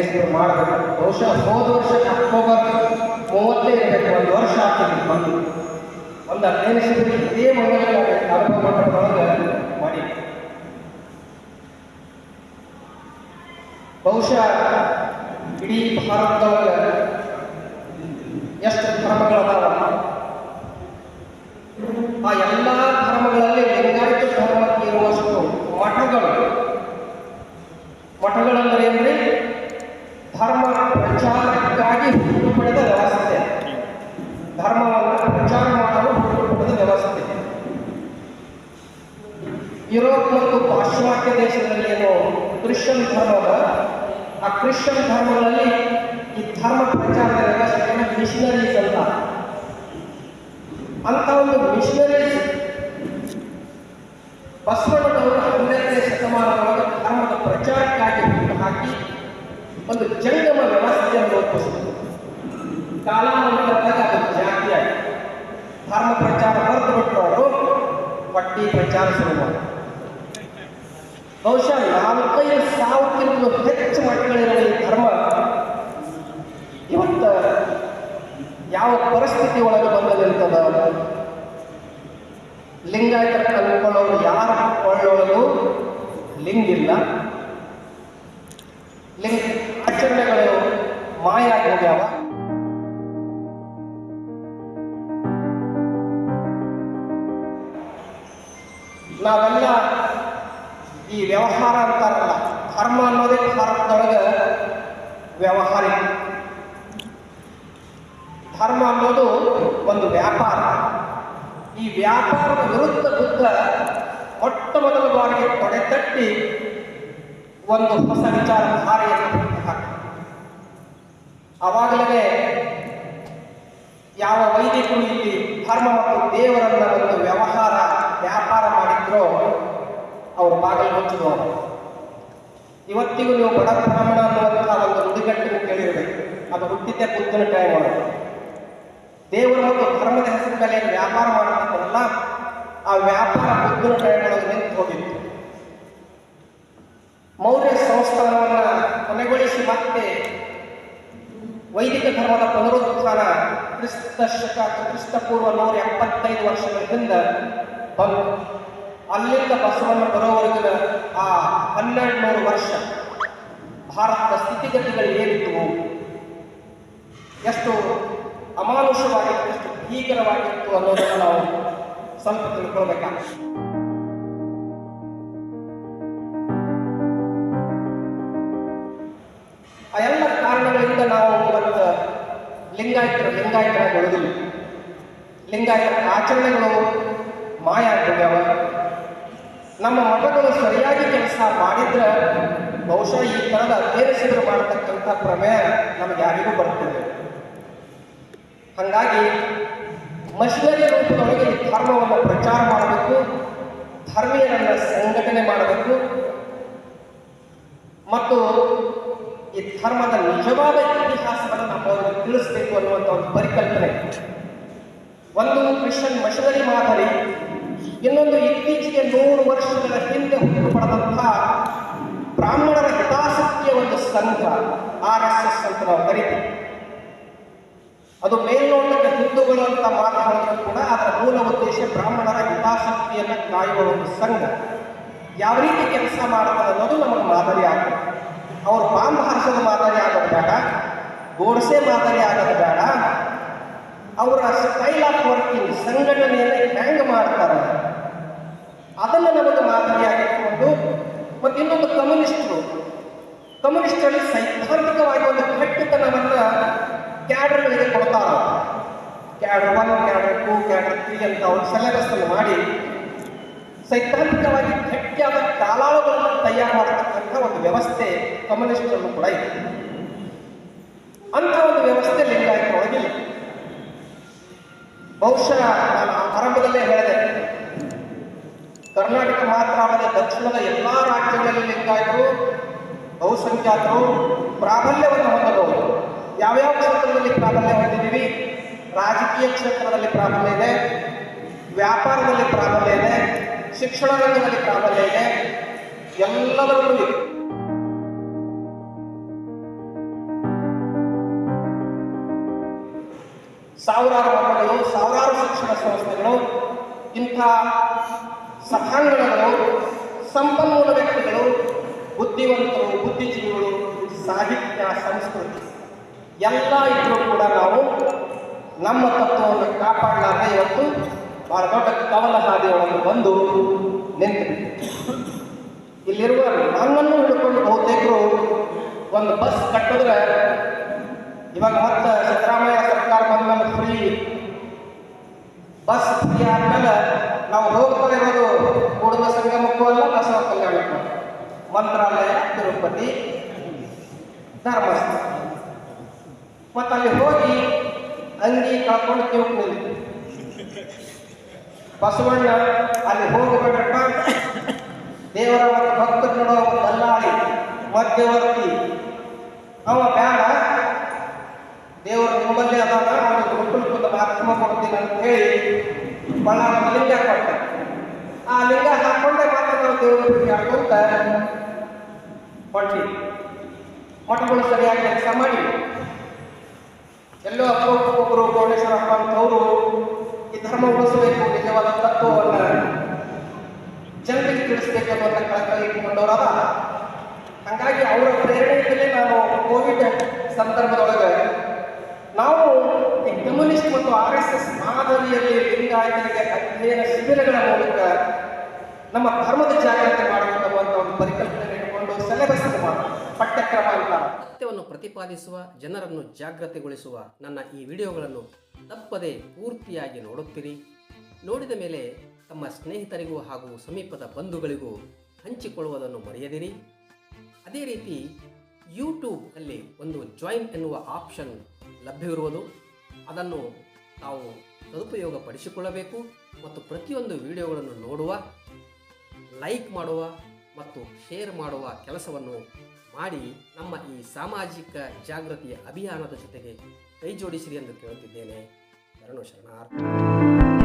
ನೇಣಿಸಿದ್ರು ಮಾಡಬೇಕು. ಬಹುಶಃ ಹೋದ ವರ್ಷ ಅಕ್ಟೋಬರ್ ಮೂವತ್ತೇ ಇರಬೇಕು ಒಂದು ವರ್ಷ ಆಗ್ತದೆ ಬಂದು ಒಂದು ನೇಣಿಸಿದ್ರು ಇದೇ ಮೊದಲ ಅನುಭವ ಮಂಟಪದೊಳಗೆ ಮಾಡಿ. ಬಹುಶಃ ಇಡೀ ಭಾರತದೊಳಗೆ ಎಷ್ಟು ಧರ್ಮಗಳದಾವ ಆ ಎಲ್ಲ ಧರ್ಮಗಳಲ್ಲಿ ಲಿಂಗಾಯತ ಧರ್ಮಕ್ಕೆ ಇರುವಷ್ಟು ಮಠಗಳು ಮಠಗಳಂದ್ರೆ ಏನ್ರಿ ಧರ್ಮ ಪ್ರಚಾರಕ್ಕಾಗಿ ಹುಟ್ಟು ಪಡೆದ ವ್ಯವಸ್ಥೆ ಧರ್ಮವನ್ನು ಪ್ರಚಾರ ಮಾಡಲು ಹುಟ್ಟು ಪಡೆದ ವ್ಯವಸ್ಥೆ ಯುರೋಪ್ ಮತ್ತು ಪಾಶ್ಚಿಮಾತ್ಯ ದೇಶದಲ್ಲಿ ಏನು ಕ್ರಿಶ್ಚಿಯನ್ ಧರ್ಮದ ಆ ಕ್ರಿಶ್ಚಿಯನ್ ಧರ್ಮಗಳಲ್ಲಿ ಈ ಧರ್ಮ ಪ್ರಚಾರದ ವ್ಯವಸ್ಥೆಯನ್ನು ಮಿಷನರೀಸ್ ಅಂತ ಅಂತ ಒಂದು ಮಿಷನರೀಸ್ ಬಸವಣ್ಣನವರು ಹನ್ನೆರಡನೇ ಶತಮಾನದೊಳಗೆ ಧರ್ಮದ ಪ್ರಚಾರಕ್ಕಾಗಿ ಹಾಕಿ ಒಂದು ಜಂಗಮ ವ್ಯವಸ್ಥೆಯನ್ನು ರೂಪಿಸಿದರು. ಕಾಲಾನಂತರದಾಗ ಅದು ಜಾತಿಯಾಗಿ ಧರ್ಮ ಪ್ರಚಾರ ಹೊರತು ಬಿಟ್ಟು ಅವರು, ಪಟ್ಟಿ ಪ್ರಚಾರ ಶುರು ಮಾಡಿದರು ಬಹುಶಃ ನಾಲ್ಕೈದು ಸಾವಿರಕ್ಕಿಂತ ಹೆಚ್ಚು ಮಕ್ಕಳಿರೋ ಧರ್ಮ. ಇವತ್ತ ಯಾವ ಪರಿಸ್ಥಿತಿ ಒಳಗೆ ಬಂದು ಲಿಂಗಾಯ ಲಿಂಗಾಯತ ಯಾರು ಯಾರ ಕೊಳ್ಳೋದು? ಲಿಂಗಿಲ್ಲ ಲಿಂಗ ಆಚರಣೆಗಳು ಮಾಯ ಹೋಗ್ಯಾವ ನಾವೆಲ್ಲ ವ್ಯವಹಾರ ಅಂತಾರಲ್ಲ, ಧರ್ಮ ಅನ್ನೋದೇ ಭಾರತದೊಳಗೆ ವ್ಯವಹಾರ. ಧರ್ಮ ಅನ್ನೋದು ಒಂದು ವ್ಯಾಪಾರ. ಈ ವ್ಯಾಪಾರದ ವಿರುದ್ಧ ಬುದ್ಧ ಮೊಟ್ಟ ಮೊದಲ ಬಾರಿಗೆ ತೊಡೆತಟ್ಟಿ ಒಂದು ಹೊಸ ವಿಚಾರಧಾರೆಯನ್ನು ಹಾಕ ಅವಾಗಲೇ ಯಾವ ವೈದಿಕರು ಇಲ್ಲಿ ಧರ್ಮ ಮತ್ತು ದೇವರನ್ನ ಒಂದು ವ್ಯವಹಾರ, ವ್ಯಾಪಾರ ಮಾಡಿದ್ರೋ ಅವರು ಬಾಗಿಲು ಮುಚ್ಚಿದವರು ಇವತ್ತಿಗೂ ನೀವು ಬಡ ಬ್ರಾಹ್ಮಣ ಅನ್ನುವಂತಹ ಒಂದು ನುಡಿಗಟ್ಟನ್ನು ಕೇಳಿರಬೇಕು. ಅದು ಹುಟ್ಟಿದ್ದೆ ಬುದ್ಧನ ಟೈಮ್ ಒಳಗೆ ದೇವರು ಮತ್ತು ಧರ್ಮದ ಹೆಸರು ಮೇಲೆ ವ್ಯಾಪಾರ ಮಾಡಬೇಕಲ್ಲ ಆ ವ್ಯಾಪಾರ ಬುದ್ಧನ ಟೈಮ್ ಒಳಗೆ ನಿಂತು ಹೋಗಿತ್ತು. ಮೌರ್ಯ ಸಂಸ್ಥಾನವನ್ನು ಕೊನೆಗೊಳಿಸಿ ಮತ್ತೆ ವೈದಿಕ ಧರ್ಮದ ಪುನರುತ್ಥಾನ ಕ್ರಿಸ್ತ ಶಕ ಕ್ರಿಸ್ತಪೂರ್ವ ನೂರ ಎಪ್ಪತ್ತೈದು ವರ್ಷಗಳಿಂದ ಬಂದು ಅಲ್ಲಿಂದ ಬಸವಣ್ಣ ಬರೋವರೆಗಿನ ಆ ಹನ್ನೆರಡು ನೂರು ವರ್ಷ ಭಾರತದ ಸ್ಥಿತಿಗತಿಗಳು ಏನಿತ್ತು ಎಷ್ಟು ಅಮಾನುಷವಾಗಿತ್ತು, ಎಷ್ಟು ಭೀಕರವಾಗಿತ್ತು ಅನ್ನೋದನ್ನು ನಾವು ಸ್ವಲ್ಪ ತಿಳ್ಕೊಳ್ಬೇಕಾಗುತ್ತೆ. ಆ ಎಲ್ಲ ಕಾರಣಗಳಿಂದ ನಾವು ಇವತ್ತು ಲಿಂಗಾಯತರು ಲಿಂಗಾಯತರಾಗಿ ಉಳಿದಿಲ್ಲ. ಲಿಂಗಾಯತರ ಆಚರಣೆಗಳು ಮಾಯ ನಮ್ಮ ಮಠಗಳು ಸರಿಯಾಗಿ ಕೆಲಸ ಮಾಡಿದ್ರೆ ಬಹುಶಃ ಈ ಥರದ ಅಧ್ಯಯನಿಸಿದ್ರು ಮಾಡತಕ್ಕಂಥ ಪ್ರಮೇಯ ನಮಗೆ ಯಾರಿಗೂ ಬರ್ತಿಲ್ಲ. ಹಾಗಾಗಿ ಮಷಿನರಿ ರೂಪದೊಳಗೆ ಧರ್ಮವನ್ನು ಪ್ರಚಾರ ಮಾಡಬೇಕು, ಧರ್ಮೀಯರನ್ನು ಸಂಘಟನೆ ಮಾಡಬೇಕು. ಮತ್ತು ಈ ಧರ್ಮದ ನಿಜವಾದ ಇತಿಹಾಸವನ್ನು ನಮ್ಮವರಿಗೆ ತಿಳಿಸಬೇಕು ಅನ್ನುವಂಥ ಒಂದು ಪರಿಕಲ್ಪನೆ. ಒಂದು ಕ್ರಿಶ್ಚಿಯನ್ ಮಷಿನರಿ ಮಾದರಿ ಇನ್ನೊಂದು ಇತ್ತೀಚೆಗೆ ನೂರು ವರ್ಷಗಳ ಹಿಂದೆ ಹುಟ್ಟು ಪಡೆದಂತಹ ಬ್ರಾಹ್ಮಣರ ಹಿತಾಸಕ್ತಿಯ ಒಂದು ಸಂಘ, ಆರ್ ಎಸ್ ಎಸ್ ಅಂತ ನಾವು ಅದು ಮೇಲ್ನೋಟಕ್ಕೆ ಹಿಂದೂಗಳು ಅಂತ ಮಾತನಾಡಿದ್ರು ಕೂಡ ಅದರ ಮೂಲ ಉದ್ದೇಶ ಬ್ರಾಹ್ಮಣರ ಹಿತಾಸಕ್ತಿಯನ್ನು ಕಾಯುವ ಒಂದು ಸಂಘ. ಯಾವ ರೀತಿ ಕೆಲಸ ಮಾಡ್ತಾರೆ ಅನ್ನೋದು ನಮಗೆ ಮಾದರಿ ಆಗುತ್ತೆ ಅವರು ಬಾಂಬ್ ಹಾರಿಸೋದು ಮಾದರಿ ಆಗೋದು ಬೇಡ, ಗೋಡ್ಸೆ ಮಾದರಿ ಆಗೋದು ಬೇಡ. ಅವರ ಸ್ಟೈಲ್ ಆಫ್ ವರ್ಕಿಂಗ್ ಸಂಘಟನೆಯನ್ನು ಹೆಂಗೆ ಮಾಡ್ತಾರೆ? ಅದನ್ನು ನಮಗೆ ಮಾದರಿಯಾಗಿಟ್ಕೊಂಡು ಮತ್ತು ಇನ್ನೊಂದು ಕಮ್ಯುನಿಸ್ಟರು. ಕಮ್ಯುನಿಸ್ಟರಲ್ಲಿ ಸೈದ್ಧಾಂತಿಕವಾಗಿ ಒಂದು ಗಟ್ಟಿತನವನ್ನು ಕ್ಯಾಡರ್ಗಳಿಗೆ ಕೊಡ್ತಾರ. Cadre one cadre two cadre three ಅಂತ ಅವ್ರ ಸಿಲೆಬಸ್ ಮಾಡಿ ಸೈದ್ಧಾಂತಿಕವಾಗಿ ಗಟ್ಟಿಯಾದ ಕಾಲಾಳುಗಳನ್ನು ತಯಾರು ಮಾಡತಕ್ಕಂಥ ಒಂದು ವ್ಯವಸ್ಥೆ ಕಮ್ಯುನಿಸ್ಟರಲ್ಲೂ ಕೂಡ ಇದೆ. ಅಂತ ಒಂದು ವ್ಯವಸ್ಥೆ ಲಿಂಗಾಯತರೊಳಗಿಲ್ಲ ಬಹುಶಃ ನಾನು ಆರಂಭದಲ್ಲೇ ಹೇಳಿದೆ ಕರ್ನಾಟಕ ಮಾತ್ರ ಅಲ್ಲದೆ ದಕ್ಷಿಣದ ಎಲ್ಲ ರಾಜ್ಯಗಳಲ್ಲಿ ಲಿಂಗಾಯತರು ಬಹುಸಂಖ್ಯಾತರು ಪ್ರಾಬಲ್ಯವನ್ನು ಹೊಂದಬಹುದು. ಯಾವ್ಯಾವ ಕ್ಷೇತ್ರದಲ್ಲಿ ಪ್ರಾಬಲ್ಯ ಹೊಂದಿದ್ದೀವಿ? ರಾಜಕೀಯ ಕ್ಷೇತ್ರದಲ್ಲಿ ಪ್ರಾಬಲ್ಯ ಇದೆ, ವ್ಯಾಪಾರದಲ್ಲಿ ಪ್ರಾಬಲ್ಯ ಇದೆ, ಶಿಕ್ಷಣ ರಂಗದಲ್ಲಿ ಪ್ರಾಬಲ್ಯ ಇದೆ, ಎಲ್ಲದರಲ್ಲೂ ಇದೆ. ಸಾವಿರಾರು ಮಕ್ಕಳು, ಸಾವಿರಾರು ಶಿಕ್ಷಣ ಸಂಸ್ಥೆಗಳು ಇಂಥ ಸಭಾಂಗಣಗಳು ಸಂಪನ್ಮೂಲ ವ್ಯಕ್ತಿಗಳು ಬುದ್ಧಿವಂತರು, ಬುದ್ಧಿಜೀವಿಗಳು, ಸಾಹಿತ್ಯ, ಸಂಸ್ಕೃತಿ, ಎಲ್ಲ ಇದ್ರೂ ಕೂಡ ನಾವು ನಮ್ಮ ತತ್ವವನ್ನು ಕಾಪಾಡಲಾರ್ದೆ ಇವತ್ತು ಬಹಳ ದೊಡ್ಡ ಕವಲ ಹಾದಿಯೊಳಗೆ ಬಂದು ನಿಂತು ಇಲ್ಲಿರುವ ನನ್ನನ್ನು ಹಿಡ್ಕೊಂಡು ಬಹುತೇಕರು ಒಂದು ಬಸ್ ಕಟ್ಟಿದ್ರೆ ಇವಾಗ ಮತ್ತೆ ಸಿದ್ದರಾಮಯ್ಯ ಸರ್ಕಾರ ಬಂದ್ಮೇಲೆ ಫ್ರೀ ಬಸ್ ಫ್ರೀ ಆದ್ಮೇಲೆ ನಾವು ಹೋಗ್ತಿರೋದು ಕೂಡಲ ಸಂಗಮಕ್ಕೂ ಅಲ್ಲ ಬಸವ ಕಲ್ಯಾಣಕ್ಕೂ ಮಂತ್ರಾಲಯ, ತಿರುಪತಿ, ಧರ್ಮಸ್ಥಳ. ಮತ್ತೆ ಅಲ್ಲಿ ಹೋಗಿ ಅಂಗಿ ಕಳ್ಕೊಂಡು ನಿಲ್ತು ಬಸವಣ್ಣ ಅಲ್ಲಿ ಹೋಗಬೇಡಪ್ಪ ದೇವರ ಮತ್ತು ಭಕ್ತರು ನೋಡೋ ಒಬ್ಬ ದಲ್ಲಾಳಿ ಮಧ್ಯವರ್ತಿ. ಅವ ಬೇಡ. ದೇವರು ನಿಮ್ಮಲ್ಲೇ ಅದಾನ, ಅವನಿಗೆ ಹುಟ್ಟುಲ್ಪದ ಮಾಧ್ಯಮ ಕೊಡ್ತೀನಿ ಅಂತ ಹೇಳಿ ಬಳ್ಳಾರ ಲಿಂಗ ಕೊಟ್ಟ ಆ ಲಿಂಗ ಹಾಕೊಂಡೆ ಮಾತ್ರ ನಾವು ದೇವರ ಹಾಕೊಂತ ಹೊಂಟಿ ಮಠಗಳು ಸರಿಯಾಗಿ ಕೆಲಸ ಮಾಡಿ. ಎಲ್ಲೋ ಅಪರೂಪಕ್ಕೊಬ್ಬರು ಕೋಟೇಶ್ವರಪ್ಪ ಅಂತವರು ಈ ಧರ್ಮ ಉಳಿಸಬೇಕು, ನಿಜವಾದ ತತ್ವವನ್ನು ಜನರಿಗೆ ತಿಳಿಸ್ಬೇಕು ಅನ್ನುವಂಥ ಕಳಕಳಿ ಇಟ್ಟುಕೊಂಡವರಲ್ಲ ಹಾಗಾಗಿ ಅವರ ಪ್ರೇರಣೆಯಿಂದಲೇ ನಾನು ಕೋವಿಡ್ ಸಂದರ್ಭದೊಳಗೆ ನಾವು ಈ ಕಮ್ಯುನಿಸ್ಟ್ ಮತ್ತು ಆರ್ ಎಸ್ ಎಸ್ ಮಾದರಿಯಲ್ಲಿ ಲಿಂಗಾಯತರಿಗೆ ಅಧ್ಯಯನ ಶಿಬಿರಗಳ ಮೂಲಕ ನಮ್ಮ ಧರ್ಮದ ಜಾಗೃತಿ ಮಾಡುವಂತಹ ಒಂದು ಪರಿಕಲ್ಪನೆ ಇಟ್ಕೊಂಡು ಸಿಲೆಬಸ್ ಪಠ್ಯಕ್ರಮ ಅಂತ. ಸತ್ಯವನ್ನು ಪ್ರತಿಪಾದಿಸುವ, ಜನರನ್ನು ಜಾಗೃತಿಗೊಳಿಸುವ ನನ್ನ ಈ ವಿಡಿಯೋಗಳನ್ನು ತಪ್ಪದೆ ಪೂರ್ತಿಯಾಗಿ ನೋಡುತ್ತೀರಿ. ನೋಡಿದ ಮೇಲೆ ತಮ್ಮ ಸ್ನೇಹಿತರಿಗೂ ಹಾಗೂ ಸಮೀಪದ ಬಂಧುಗಳಿಗೂ ಹಂಚಿಕೊಳ್ಳುವುದನ್ನು ಮರೆಯದಿರಿ. ಅದೇ ರೀತಿ ಯೂಟ್ಯೂಬ್ ಅಲ್ಲಿ ಒಂದು ಜಾಯಿನ್ ಎನ್ನುವ ಆಪ್ಷನ್ ಲಭ್ಯವಿರುವುದು. ಅದನ್ನು ತಾವು ಸದುಪಯೋಗ ಪಡಿಸಿಕೊಳ್ಳಬೇಕು ಮತ್ತು ಪ್ರತಿಯೊಂದು ವಿಡಿಯೋಗಳನ್ನು ನೋಡುವ ಲೈಕ್ ಮಾಡುವ ಮತ್ತು ಶೇರ್ ಮಾಡುವ ಕೆಲಸವನ್ನು ಮಾಡಿ ನಮ್ಮ ಈ ಸಾಮಾಜಿಕ ಜಾಗೃತಿಯ ಅಭಿಯಾನದ ಜೊತೆಗೆ ಕೈ ಜೋಡಿಸಿರಿ ಎಂದು ಕೇಳುತ್ತಿದ್ದೇನೆ. ಶರಣು ಶರಣಾರ್ಥಿ